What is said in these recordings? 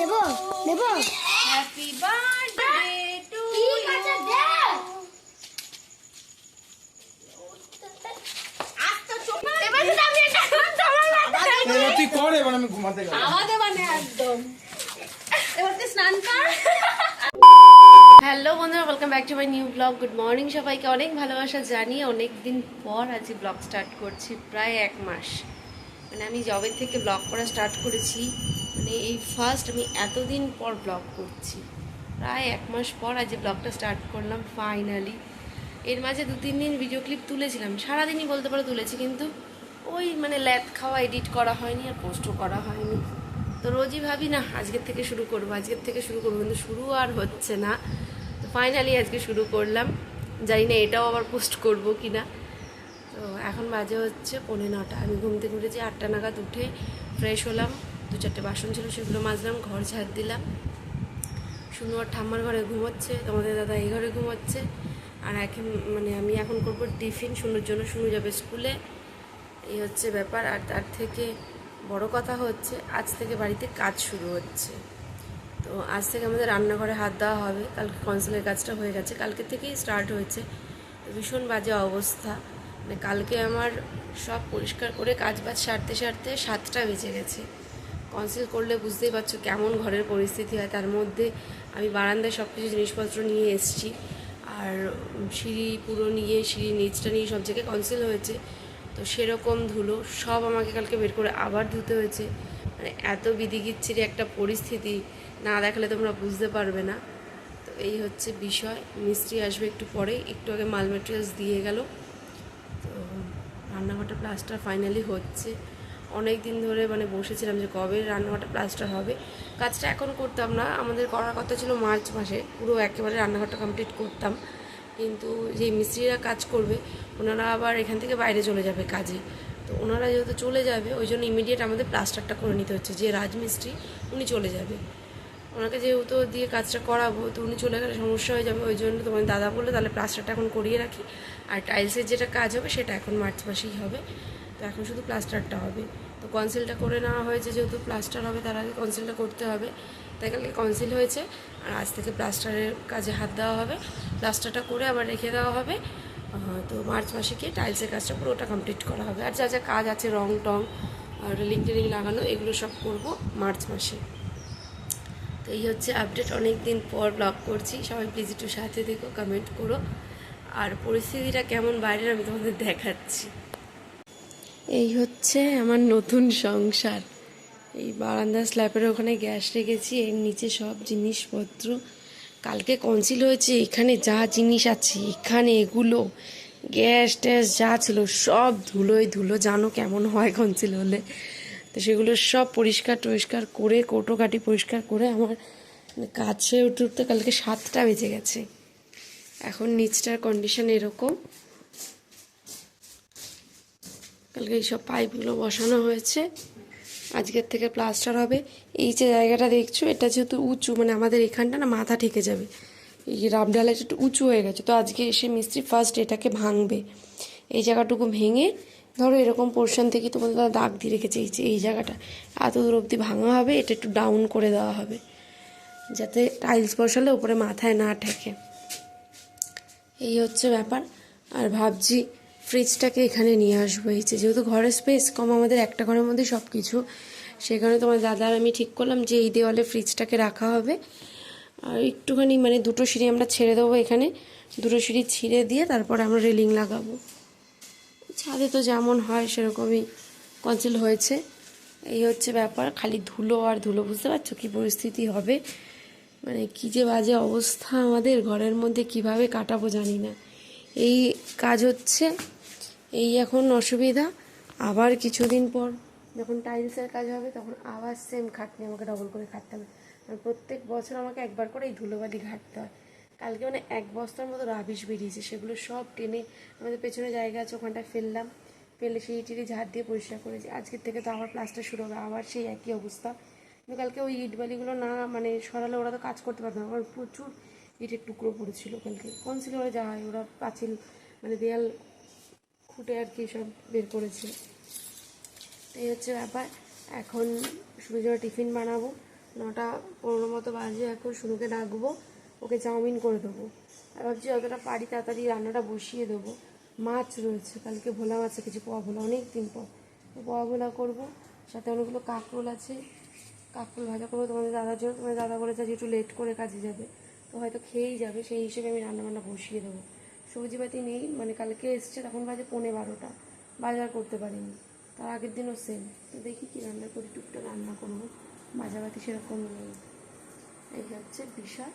দেবো দেবো। Happy birthday to ঠিক আছে দে। তুই কর এবার আমি ঘুমাতে গেলাম আমাদের মানে একদম। এবার তুই স্নান কর। হ্যালো বন্ধুরা welcome back to my new blog good morning সবাইকে অনেক ভালোবাসা জানিয়ে অনেক দিন পর আজ ব্লগ স্টার্ট করছি প্রায় এক মাস। মানে আমি জবের থেকে ব্লগ করা স্টার্ট করেছি। মানে এই ফার্স্ট আমি এতদিন পর ব্লগ করছি। প্রায় এক মাস পর আজ ব্লগটা স্টার্ট করলাম ফাইনালি এর মাঝে দু, তিন দিন ভিডিও ক্লিপ তুলেছিলাম। সারাদিনই বলতে পারো তুলেছি, কিন্তু ওই মানে ল্যাব খাওয়া এডিট করা হয়নি আর পোস্টও করা হয়নি। তো রোজই ভাবি, না, আজকের থেকে শুরু করব, আজকের থেকে শুরু করব। কিন্তু শুরু আর হচ্ছে না। তো ফাইনালি আজকে শুরু করলাম। জানি না এটাও আবার পোস্ট করব কি না। তো এখন বাজে হচ্ছে পৌনে নটা। আমি ঘুম থেকে উঠেছি, আটটা নাগাদ উঠে ফ্রেশ হলাম। দু চারটে বাসন ছিল, সেগুলো মাজলাম, ঘর ঝাড় দিলাম। শুনু আর ঠাম্মার ঘরে ঘুমোচ্ছে, তোমাদের দাদা এই ঘরে ঘুমোচ্ছে। আর এখন মানে আমি এখন করব টিফিন, শুনুর জন্য শুনু যাবে স্কুলে। এই হচ্ছে ব্যাপার। আর তার থেকে বড় কথা হচ্ছে, আজ থেকে বাড়িতে কাজ শুরু হচ্ছে। তো আজ থেকে আমাদের রান্নাঘরে হাত দেওয়া হবে। কালকে কনসিলের কাজটা হয়ে গেছে। কালকে থেকেই স্টার্ট হয়েছে। ভীষণ বাজে অবস্থা। মানে কালকে আমার সব পরিষ্কার করে কাজ বাজ সারতে সারতে সাতটা বেজে গেছে। কনসিল করলে বুঝতেই পারছ কেমন ঘরের পরিস্থিতি হয়। তার মধ্যে আমি বারান্দায় সব কিছু জিনিসপত্র নিয়ে এসেছি। আর সিঁড়ি পুরো নিয়ে সিঁড়ি নিচটা নিয়ে সব জায়গায় কনসিল হয়েছে। তো সেরকম ধুলো সব আমাকে কালকে বের করে আবার ধুতে হয়েছে। মানে এত বিধিগিচ্ছিরি একটা পরিস্থিতি না দেখালে তোমরা বুঝতে পারবে না। তো এই হচ্ছে বিষয়। মিস্ত্রি আসবে একটু পরে, একটু আগে মাল মেটেরিয়ালস দিয়ে গেল। তো রান্নাঘরটা প্লাস্টার ফাইনালি হচ্ছে। অনেক দিন ধরে মানে বসেছিলাম যে কবে রান্নাঘরটা প্লাস্টার হবে। কাজটা এখন করতাম না। আমাদের করার কথা ছিল মার্চ মাসে। পুরো একেবারে রান্নাঘরটা কমপ্লিট করতাম। কিন্তু যে মিস্ত্রিরা কাজ করবে, ওনারা আবার এখান থেকে বাইরে চলে যাবে কাজে। তো ওনারা যেহেতু চলে যাবে, ওই জন্য ইমিডিয়েট আমাদের প্লাস্টারটা করে নিতে হচ্ছে। যে রাজমিস্ত্রি, উনি চলে যাবে। ওনাকে যেহেতু দিয়ে কাজটা করাবো, তো উনি চলে গেলে সমস্যা হয়ে যাবে। ওই জন্য তোমার দাদা বলল, তাহলে প্লাস্টারটা এখন করিয়ে রাখি। আর টাইলসের যেটা কাজ হবে, সেটা এখন মার্চ মাসেই হবে। তো এখন শুধু প্লাস্টারটা হবে। তো কনসিলটা করে নেওয়া হয়েছে, যেহেতু প্লাস্টার হবে তার আগে কনসিলটা করতে হবে। তাই কালকে কনসিল হয়েছে, আর আজ থেকে প্লাস্টারের কাজে হাত দেওয়া হবে। প্লাস্টারটা করে আবার রেখে দেওয়া হবে। তো মার্চ মাসে গিয়ে টাইলসের কাজটা পুরোটা কমপ্লিট করা হবে। আর যা যা কাজ আছে রং টং আর রেলিং টেলিং লাগানো, এগুলো সব করব মার্চ মাসে। তো এই হচ্ছে আপডেট অনেক দিন পর ব্লগ করছি। সবাই প্লিজ একটু সাথে দেখো কমেন্ট করো। আর পরিস্থিতিটা কেমন বাইরের আমি তোমাদের দেখাচ্ছি। এই হচ্ছে আমার নতুন সংসার। এই বারান্দা স্ল্যাপের ওখানে গ্যাস রেখেছি, এর নিচে সব জিনিসপত্র। কালকে কনসিল হয়েছে, এখানে যা জিনিস আছে, এখানে এগুলো। গ্যাস ট্যাস যা ছিল সব ধুলোয় ধুলো, জানো কেমন হয় কনসিল হলে। তো সেগুলো সব পরিষ্কার টরিষ্কার করে কোটো কাটি পরিষ্কার করে আমার কাছে উঠতে উঠতে কালকে সাতটা বেজে গেছে। এখন নিচটার কন্ডিশন এরকম। কালকে এইসব পাইপগুলো বসানো হয়েছে। আজকের থেকে প্লাস্টার হবে। এই যে জায়গাটা দেখছ, এটা যেহেতু উঁচু মানে আমাদের এখানটা না মাথা ঠেকে যাবে। এই ঢালাইটা একটু উঁচু হয়ে গেছে। তো আজকে এসে মিস্ত্রি ফার্স্ট এটাকে ভাঙবে। এই জায়গাটুকু ভেঙে, ধরো এরকম পোর্শন থেকে তোমাদের দাদা দাগ দিয়ে রেখেছে এই যে, এই জায়গাটা। এত দূর অবধি ভাঙা হবে, এটা একটু ডাউন করে দেওয়া হবে। যাতে টাইলস বসালে উপরে মাথায় না ঠেকে। এই হচ্ছে ব্যাপার। আর ভাবছি ফ্রিজটাকে এখানে নিয়ে আসব এই যে, যেহেতু ঘরের স্পেস কম, আমাদের একটা ঘরের মধ্যে সব কিছু সেখানে তোমার দাদার আমি ঠিক করলাম যে এই দেওয়ালে ফ্রিজটাকে রাখা হবে। আর একটুখানি মানে দুটো সিঁড়ি আমরা ছেড়ে দেবো এখানে। দুটো সিঁড়ি ছিঁড়ে দিয়ে তারপরে আমরা রেলিং লাগাবো। ছাদে তো যেমন হয় সেরকমই কনসিল হয়েছে। এই হচ্ছে ব্যাপার, খালি ধুলো আর ধুলো, বুঝতে পারছ কী পরিস্থিতি হবে? মানে কী যে বাজে অবস্থা আমাদের, ঘরের মধ্যে কীভাবে কাটাবো জানি না। এই কাজ হচ্ছে এই এখন অসুবিধা। আবার কিছুদিন পর যখন টাইলসের কাজ হবে, তখন আবার সেম খাটনি আমাকে ডবল করে খাটতে হবে। প্রত্যেক বছর আমাকে একবার করে এই ধুলোবালি ঘাটতে হয়। কালকে মানে এক বস্তার মতো রাবিশ বেরিয়েছে, সেগুলো সব টেনে আমাদের পেছনে জায়গা আছে ওখানটায় ফেললাম। ফেলে সেই টিড়ি ঝাড় দিয়ে পরিষ্কার করেছি। আজকের থেকে তো আবার প্লাস্টার শুরু হবে, আবার সেই একই অবস্থা। কিন্তু কালকে ওই ইট বালিগুলো না মানে সরালে ওরা তো কাজ করতে পারতো না। আমার প্রচুর ইটের টুকরো পড়েছিল কালকে। কোন ছিল ওরা যা হয় ওরা পাঁচিল মানে দেয়াল খুঁটে আর কি সব বের করেছে। এই হচ্ছে ব্যাপার। এখন শুরু যাওয়া টিফিন বানাবো। নটা পনেরো মতো বাজে, এখন শুনুকে ডাকবো। ওকে চাউমিন করে দেবো। আর ভাবছি যতটা পারি তাড়াতাড়ি রান্নাটা বসিয়ে দেবো। মাছ রয়েছে, কালকে ভোলা মাছে কিছু পোয়া ভোলা অনেক দিন পর পোয়া ভোলা করব। সাথে অনেকগুলো কাঁকরোল আছে। কাঁকরোল ভাজা করব তোমাদের দাদার জন্য। তোমাদের দাদা বলেছে যে একটু লেট করে কাজে যাবে। তো হয়তো খেয়েই যাবে, সেই হিসেবে আমি রান্নাবান্না বসিয়ে দেবো। সবজিপাতি নেই মানে কালকে এসছে, তখন বাজে পৌনে বারোটা। বাজার করতে পারিনি। তার আগের দিনও সেম তো দেখি কি রান্না করি টুকটা রান্না করব। বাজাবাতি সেরকম নেই। এই হচ্ছে বিষয়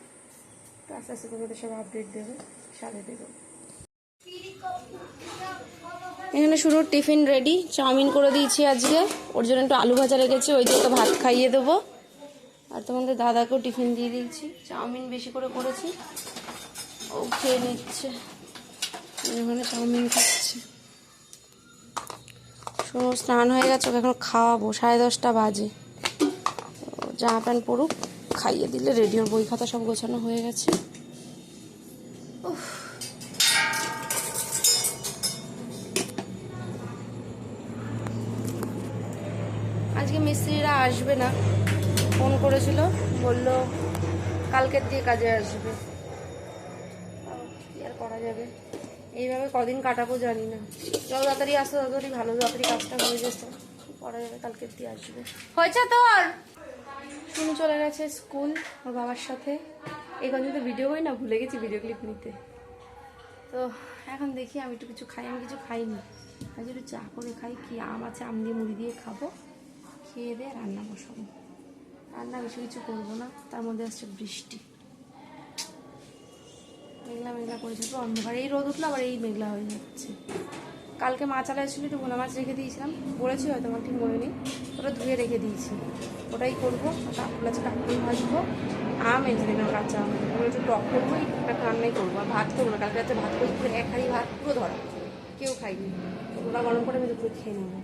তো আস্তে আস্তে তোমাদের সব আপডেট দেবে, সাথে দেবো এখানে শুরু, টিফিন রেডি চাউমিন করে দিয়েছি আজকে। ওর জন্য একটু আলু ভাজা রেখেছি, ওই তো ভাত খাইয়ে দেবো। আর তোমাদের দাদাকেও টিফিন দিয়ে দিয়েছি। চাউমিন বেশি করে করেছি। ও খেয়ে নিচ্ছে। ওখানে চাউমিন খাচ্ছে। শোনো স্নান হয়ে গেছে, ওকে এখন খাওয়াবো। সাড়ে দশটা বাজে। জামা প্যান্ট পরুক খাইয়ে দিলে রেডিওর বই খাতা সব গোছানো হয়ে গেছে। আজকে মিস্ত্রিরা আসবে না। ফোন করেছিল, বলল কালকের দিয়ে কাজে আসবে। আর করা যাবে? এইভাবে কদিন কাটাবো জানি না। যত তাড়াতাড়ি তত তাড়াতাড়ি, ভালো তাড়াতাড়ি কাজটা হয়ে যেত যাবে কালকের দিয়ে আসবে। হয়েছে তোর? শুনে চলে গেছে স্কুল, ওর বাবার সাথে। এই কথা তো ভিডিও করি না, ভুলে গেছি ভিডিও ক্লিপ নিতে। তো এখন দেখি আমি একটু কিছু খাই, আমি কিছু খাইনি। আজ একটু চা করে খাই, কি আম আছে, আম দিয়ে মুড়ি দিয়ে খাব। খেয়ে দিয়ে রান্না বসাবো। রান্না বেশি কিছু করব না, তার মধ্যে আসছে বৃষ্টি। মেঘলা মেঘলা করেছে তো অন্ধকার। এই রোদ উঠল, আবার এই মেঘলা হয়ে যাচ্ছে। কালকে মাছ আলা ছিল একটু ভোলা মাছ রেখে দিয়েছিলাম। বলেছি হয়তো, আমার ঠিক মনে নেই। ওটা ধুয়ে রেখে দিয়েছি। ওটাই করব। কাকুল আছে, কাকুল ভাজবো। আম এনে দেখলাম, কাঁচা আম। একটু টক করব একটা রান্নাই করব। আর ভাত করব না, কালকে রাতে ভাত করে পুরো এক হাঁড়ি ভাত, পুরো ধরা। কেউ খাইনি। ওগুলো গরম করে আমি দুপুরে খেয়ে নেব।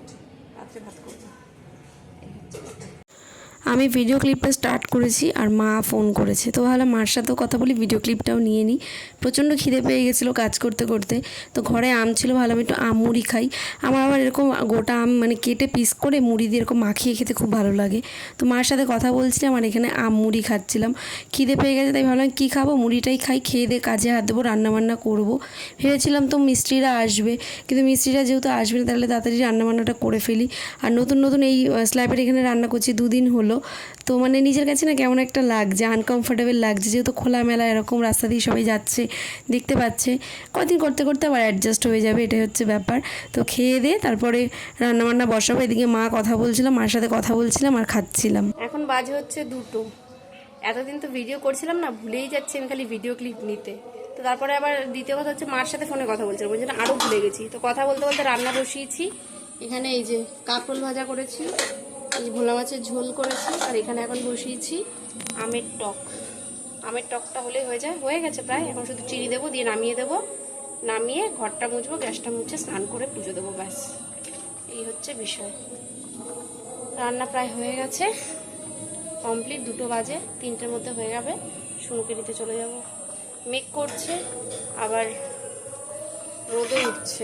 রাত্রে ভাত করব। আমি ভিডিও ক্লিপটা স্টার্ট করেছি আর মা ফোন করেছে। তো ভাবলাম মার সাথেও কথা বলি ভিডিও ক্লিপটাও নিয়ে নিই। প্রচণ্ড খিদে পেয়ে গেছিল কাজ করতে করতে। তো ঘরে আম ছিল ভালো আমি একটু আম মুড়ি খাই। আমার আবার এরকম গোটা আম মানে কেটে পিস করে মুড়ি দিয়ে এরকম মাখিয়ে খেতে খুব ভালো লাগে। তো মার সাথে কথা বলছিলাম আর এখানে আম মুড়ি খাচ্ছিলাম। খিদে পেয়ে গেছে তাই ভাবলাম কী খাব? মুড়িটাই খাই, খেয়ে দিয়ে কাজে হাত দেবো, রান্নাবান্না করব। ভেবেছিলাম তো মিস্ত্রিরা আসবে। কিন্তু মিস্ত্রিরা যেহেতু আসবে না, তাহলে তাড়াতাড়ি রান্নাবান্নাটা করে ফেলি। আর নতুন নতুন এই স্ল্যাবের এখানে রান্না করছি, দুদিন হলো। তো মানে নিজের কাছে না কেমন একটা লাগছে আনকমফোর্টেবল লাগছে, যেহেতু খোলামেলা এরকম রাস্তা দিয়ে সবাই যাচ্ছে, দেখতে পাচ্ছে। কদিন করতে করতে আবার অ্যাডজাস্ট হয়ে যাবে, এটাই হচ্ছে ব্যাপার। তো খেয়ে দিয়ে তারপরে রান্নাবান্না বসাবো, এদিকে মা কথা বলছিলাম মার সাথে কথা বলছিলাম আর খাচ্ছিলাম। এখন বাজে হচ্ছে দুটো। এতদিন তো ভিডিও করছিলাম না, ভুলেই যাচ্ছি আমি খালি ভিডিও ক্লিপ নিতে। তো তারপরে আবার দ্বিতীয় কথা হচ্ছে মার সাথে ফোনে কথা বলছিলাম জন্য আরও ভুলে গেছি। তো কথা বলতে বলতে রান্না বসিয়েছি। এখানে এই যে কাঁকরোল ভাজা করেছি ভোলা মাছের ঝোল করেছি, আর এখানে এখন বসিয়েছি আমের টক। আমের টকটা হলেই হয়ে যায়, হয়ে গেছে প্রায়। এখন শুধু চিনি দেবো, দিয়ে নামিয়ে দেবো। নামিয়ে ঘরটা মুছবো, গ্যাসটা মুছে স্নান করে পুজো দেবো, ব্যাস। এই হচ্ছে বিষয়। রান্না প্রায় হয়ে গেছে। কমপ্লিট, দুটো বাজে, তিনটের মধ্যে হয়ে যাবে। শুনুকে নিতে চলে যাব। মেক করছে, আবার রোদও উঠছে।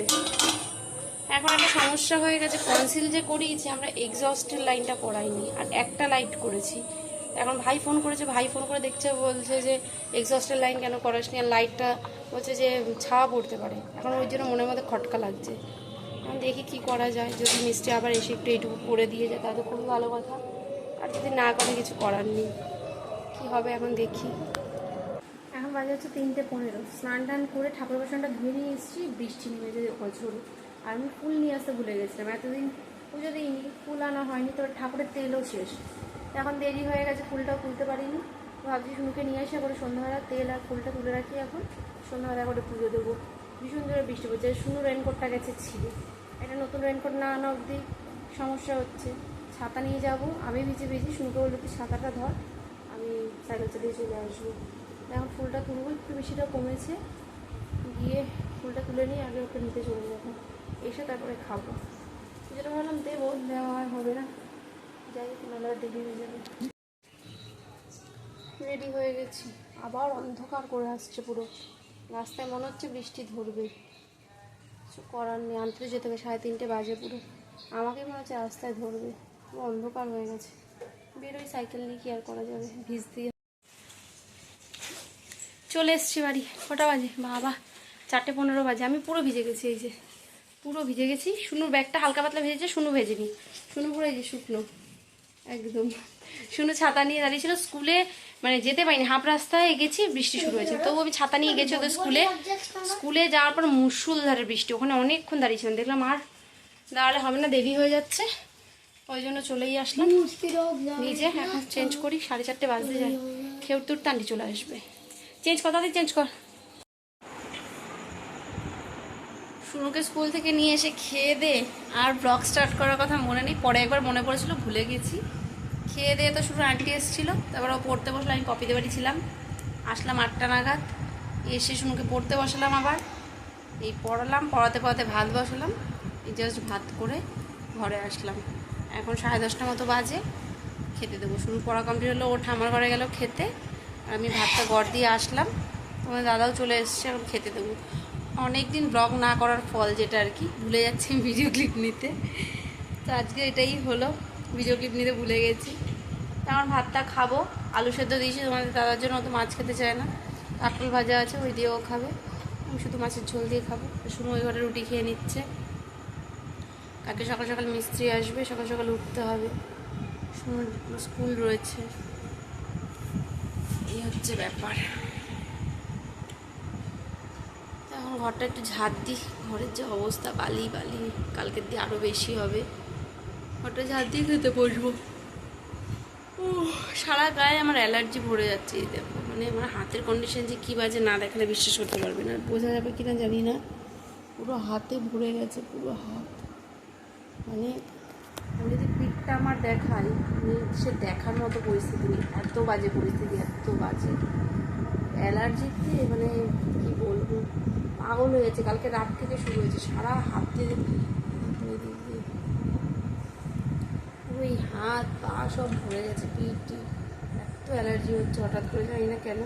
এখন একটা সমস্যা হয়ে গেছে। কনসিল যে করিয়েছি, আমরা এক্সস্টের লাইনটা করাইনি আর একটা লাইট করেছি। এখন ভাই ফোন করেছে, ভাই ফোন করে দেখছে, বলছে যে এক্সস্টের লাইন কেন করাসনি আর লাইটটা বলছে যে ছাওয়া পড়তে পারে। এখন ওই জন্য মনের মধ্যে খটকা লাগছে। এখন দেখি কি করা যায়। যদি মিষ্টি আবার এসে একটু এইটুকু করে দিয়ে যায়, তাহলে খুবই ভালো কথা। আর যদি না করে, কিছু করার নেই। কী হবে এখন দেখি। এখন বাজে হচ্ছে তিনটে পনেরো। স্নান টান করে ঠাকুর বাসনটা ধুয়ে নিয়ে এসেছি, বৃষ্টি নেমেছে বছর আর আমি ফুল নিয়ে আসতে ভুলে গেছিলাম। এতদিন পুজো দিইনি, ফুল আনা হয়নি তো ঠাকুরের তেলও শেষ। এখন দেরি হয়ে গেছে, ফুলটাও তুলতে পারিনি। ভাবছি শুনুকে নিয়ে আসে করে সন্ধ্যাবেলা তেল আর ফুলটা তুলে রাখি এখন। সন্ধ্যাবেলা করে পুজো দেবো। ভীষণ জোরে বৃষ্টি পড়ছে শুনু রেনকোটটা গেছে ছিঁড়ে। একটা নতুন রেনকোট না আনা অবধি সমস্যা হচ্ছে। ছাতা নিয়ে যাব, আমি ভিজে ভিজি, শুনুকে বলল কি ছাতাটা ধর। আমি সাইকেল চালিয়ে চলে আসব। এখন ফুলটা তুলবো, একটু বেশিটা কমেছে। গিয়ে ফুলটা তুলে নিয়ে আগে ওকে নিতে চলে যাব। এসে তারপরে খাব। যেটা ভাবলাম দেবো, দেওয়া আর হবে না। যাই আর দেরি হয়ে যাবে। রেডি হয়ে গেছি। আবার অন্ধকার করে আসছে পুরো। রাস্তায় মনে হচ্ছে বৃষ্টি ধরবে। কিছু করার নেই, আনতে যেতে হবে, সাড়ে তিনটে বাজে পুরো। আমাকে মনে হচ্ছে রাস্তায় ধরবে। অন্ধকার হয়ে গেছে। বেরোই সাইকেল নিয়ে, কি আর করা যাবে? ভিজ দিয়ে। চলে এসছি বাড়ি। কটা বাজে? বাবা, চারটে পনেরো বাজে। আমি পুরো ভিজে গেছি, এই যে। পুরো ভিজে গেছি। শুনুর ব্যাগটা হালকা পাতলা ভেজেছে শুনু ভেজেনি। শুনু পুরো যে শুকনো। একদম। শুনু ছাতা নিয়ে দাঁড়িয়েছিল স্কুলে মানে যেতে পারিনি। হাফ রাস্তায় গেছি, বৃষ্টি শুরু হয়েছে। তবু আমি ছাতা নিয়ে গেছি ওদের স্কুলে। স্কুলে যাওয়ার পর মুসুলধারে বৃষ্টি। ওখানে অনেকক্ষণ দাঁড়িয়েছিলাম। দেখলাম আর দাঁড়ালে হবে না, দেরি হয়ে যাচ্ছে। ওই জন্য চলেই আসলাম। নিজে এখন চেঞ্জ করি। সাড়ে চারটে বাজতে যায়। খেউ তোর টান্ডি চলে আসবে। চেঞ্জ কর তাদের চেঞ্জ কর। শুনুকে স্কুল থেকে নিয়ে এসে খেয়ে দে আর ব্লগ স্টার্ট করার কথা মনে নেই। পরে একবার মনে পড়েছিল, ভুলে গেছি। খেয়ে দিয়ে তো শুধু আন্টি এসেছিল, তারপর ও পড়তে বসল, আমি কপিতে বাড়ি ছিলাম। আসলাম আটটা নাগাদ, এসে শুনুকে পড়তে বসালাম আবার। এই পড়ালাম, পড়াতে পড়াতে ভাত বসালাম, এই জাস্ট ভাত করে ঘরে আসলাম। এখন সাড়ে দশটা মতো বাজে, খেতে দেবো। শুরু পড়া কমপ্লিট হলো ও ঠামার ঘরে গেল খেতে। আর আমি ভাতটা গড় দিয়ে আসলাম। তোমার দাদাও চলে এসছে, এখন খেতে দেবো। অনেক দিন ব্লগ না করার ফল যেটা আর কি, ভুলে যাচ্ছি ভিডিও ক্লিপ নিতে। তো আজকে এটাই হলো ভিডিও ক্লিপ নিতে ভুলে গেছি। আমার ভাতটা খাব, আলু সেদ্ধ দিয়েছি, তোমাদের দাদার জন্য অত মাছ খেতে চায় না। কাঁকরোল ভাজা আছে, ওই দিয়েও খাবে। আমি শুধু মাছের ঝোল দিয়ে খাব। ওই ঘরে রুটি খেয়ে নিচ্ছে। কালকে সকাল সকাল মিস্ত্রি আসবে, সকাল সকাল উঠতে হবে। স্কুল রয়েছে। এই হচ্ছে ব্যাপার তো এখন ঘরটা একটু ঝাড় দিই। ঘরের যে অবস্থা, বালি বালি, কালকের দিয়ে আরও বেশি হবে। ঘরটা ঝাড় দিয়ে খেতে বসবো। সারা গায়ে আমার অ্যালার্জি ভরে যাচ্ছে, এই দেখো। মানে আমার হাতের কন্ডিশন যে কী বাজে না দেখালে বিশ্বাস করতে পারবে না। বোঝা যাবে কি না জানি না। পুরো হাতে ভরে গেছে, পুরো হাত। মানে আমি যদি পিঠটা আমার দেখাই মানে সে দেখার মতো পরিস্থিতি নেই। এত বাজে পরিস্থিতি, এত বাজে। অ্যালার্জিতে মানে পাগল হয়ে গেছে, কালকে রাত থেকে শুরু হয়েছে, সারা হাতে দিয়ে ওই হাত, পা সব ভরে গেছে, পিঠ। এত অ্যালার্জি হচ্ছে হঠাৎ করে, জানি না কেন।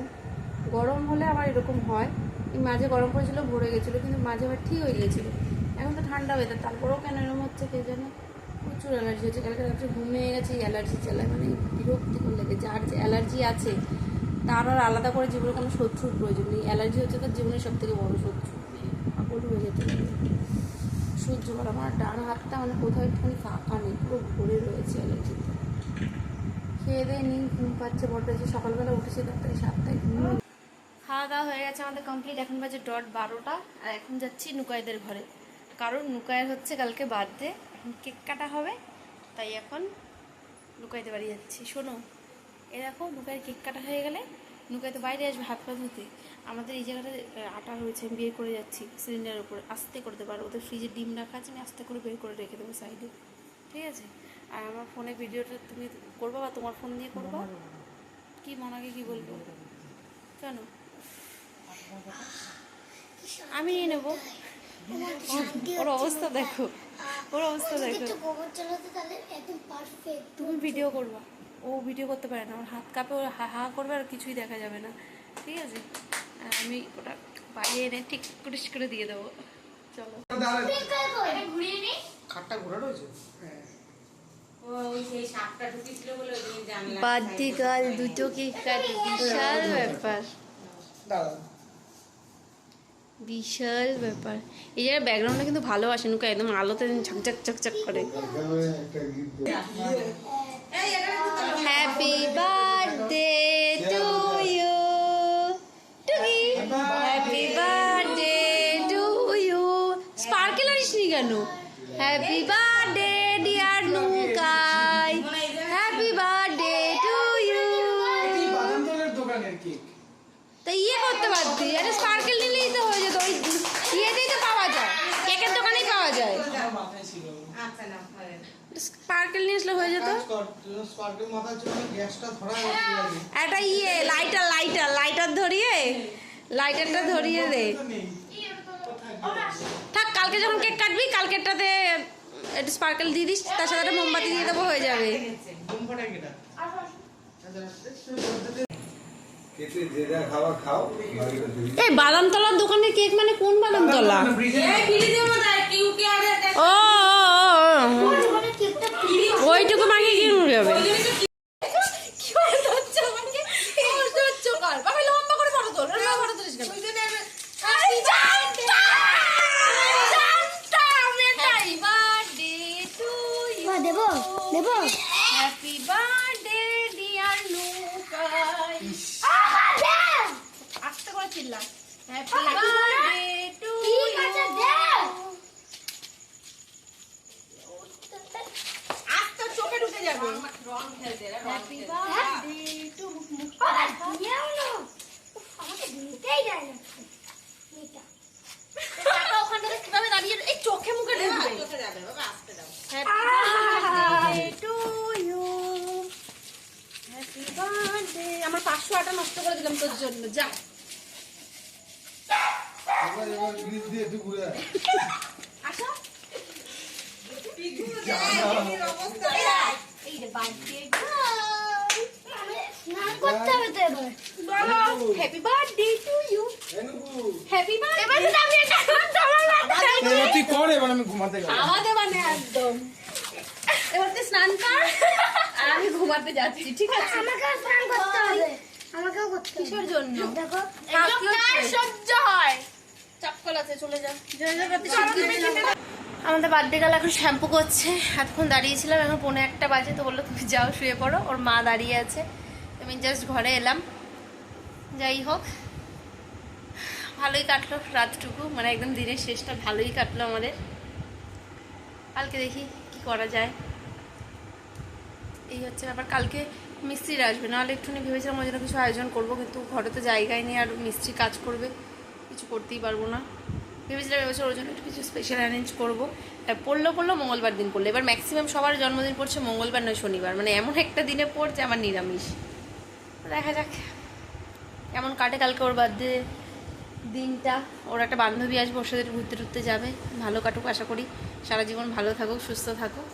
গরম হলে আমার এরকম হয়। এই মাঝে গরম পড়েছিল, ভরে গেছিল, কিন্তু মাঝে আবার ঠিক হয়ে গেছিল এখন তো ঠান্ডা ওয়েদার তারপরেও কেন এরকম হচ্ছে কে জানে? প্রচুর অ্যালার্জি হচ্ছে, কালকে রাত্রে ঘুমিয়ে গেছে এই অ্যালার্জি চালায় মানে বিরক্তিকর লেগে যার যে অ্যালার্জি আছে, তার আর আলাদা করে জীবনে কোনো শত্রুর প্রয়োজন নেই। অ্যালার্জি হচ্ছে তার জীবনের সব থেকে বড় শত্রু। হয়ে যেতে সহ্য করা আমার ডান হাতটা মানে কোথাও একটুখানি ফাঁকা নেই, পুরো ভরে রয়েছে অ্যালার্জিতে খেয়ে দিয়ে নিন, ঘুম পাচ্ছে বড় যে সকালবেলা উঠেছে তাড়াতাড়ি সাতটায় ঘুম। খাওয়া দাওয়া হয়ে গেছে আমাদের কমপ্লিট এখন বাজে ডট বারোটা, আর এখন যাচ্ছি নুকাইদের ঘরে। কারণ নুকায়ের হচ্ছে কালকে বার্থডে এখন কেক কাটা হবে, তাই এখন নুকাইতে বাড়ি যাচ্ছি। শোনো এ দেখো কেক কাটা হয়ে গেলে নুকাই তো বাইরে আসবে হাত পা ধুতে। আমাদের এই জায়গাটা আটা রয়েছে আমি বের করে যাচ্ছি সিলিন্ডারের উপরে। আস্তে করতে পারো ওদের ফ্রিজে ডিম রাখা আছে আমি আস্তে করে বের করে রেখে দেবো সাইডে। ঠিক আছে? আর আমার ফোনে ভিডিওটা তুমি করবা বা তোমার ফোন দিয়ে করবা? কি মনাকে কি বলব? কেন আমি নিয়ে নেব। ওর অবস্থা দেখো। ওর অবস্থা দেখো। তুমি ভিডিও করবা। ও ভিডিও করতে পারে না ওর হাত কাঁপে ওর হা হা করবে আর কিছুই দেখা যাবে না। ঠিক আছে? আমি ওটা বাইরে এনে ঠিক করে করে দিয়ে দেবো। চলো। ঘুরিয়ে নি খাটটা ঘোরা রয়েছে হ্যাঁ দুটো কেক কাটে বিশাল ব্যাপার। বিশাল ব্যাপার। এই জায়গায় ব্যাকগ্রাউন্ডটা কিন্তু ভালো আসে নুকা একদম আলোতে ঝকঝক চকচক করে। হ্যাপি বার্থডে একটা ইয়ে লাইটার লাইটার লাইটার ধরিয়ে লাইটারটা ধরিয়ে দে। থাক কালকে যখন কেক কাটবি কালকেরটাতে একটু স্পার্কেল দিয়ে দিস তার সাথে একটা মোমবাতি দিয়ে দেবো হয়ে যাবে। এই বাদামতলার দোকানের কেক মানে কোন বাদামতলা? ও ও, ও, ও। কেকটা ওইটুকু মাকে কি যাবে হ্যাপি বার্থডে ডিয়ার লুকাই আস্তে করে চিল্লা। হ্যাপি বার্থডে এই চোখে মুখে আমার পাঁচশো আটা নষ্ট করে দিলাম তোর জন্য যা। আসো তুই কর এবার আমি ঘুমাতে গেলাম আমাদের মানে একদম। এবার তুই স্নান কর আমি ঘুমাতে যাচ্ছি ঠিক আছে? আমাকেও স্নান করতে হবে। আমাকেও করতে কিসের জন্য? দেখো। সহ্য হয়? চপ্পল আছে চলে যা। আমাদের বার্থডে গাল এখন শ্যাম্পু করছে। এতক্ষণ দাঁড়িয়েছিলাম, এখন পৌনে একটা বাজে, তো বলল, তুমি যাও, শুয়ে পড়ো। ওর মা দাঁড়িয়ে আছে। আমি জাস্ট ঘরে এলাম। যাই হোক, ভালোই কাটলো রাতটুকু। মানে একদম দিনের শেষটা ভালোই কাটলো আমাদের। কালকে দেখি কি করা যায়। এই হচ্ছে ব্যাপার। কালকে মিস্ত্রিরা আসবে। নাহলে একটুখানি ভেবেছিলাম ওই জন্য কিছু আয়োজন করব, কিন্তু ঘরে তো জায়গায় নেই, আর মিস্ত্রি কাজ করবে। কিছু করতেই পারব না। ভেবেছিলাম এবছর ওর জন্য একটু কিছু স্পেশাল অ্যারেঞ্জ করব। পড়ল পড়ল, মঙ্গলবার দিন পড়ল। এবার ম্যাক্সিমাম সবার জন্মদিন পড়ছে মঙ্গলবার নয় শনিবার। মানে এমন একটা দিনে পড়ছে আমার নিরামিষ। দেখা যাক কেমন কাটে কালকে ওর বার্থডে দিনটা। ওর একটা বান্ধবী আসবে ওর সাথে ঘুরতে টুরতে যাবে। ভালো কাটুক আশা করি। সারা জীবন ভালো থাকুক, সুস্থ থাকুক।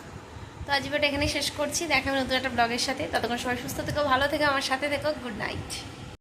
তো আজ ভিডিওটা এখানেই শেষ করছি। দেখা হবে নতুন একটা ব্লগের সাথে। ততক্ষণ সবাই সুস্থ থেকো, ভালো থেকো, আমার সাথে থেকো। Good night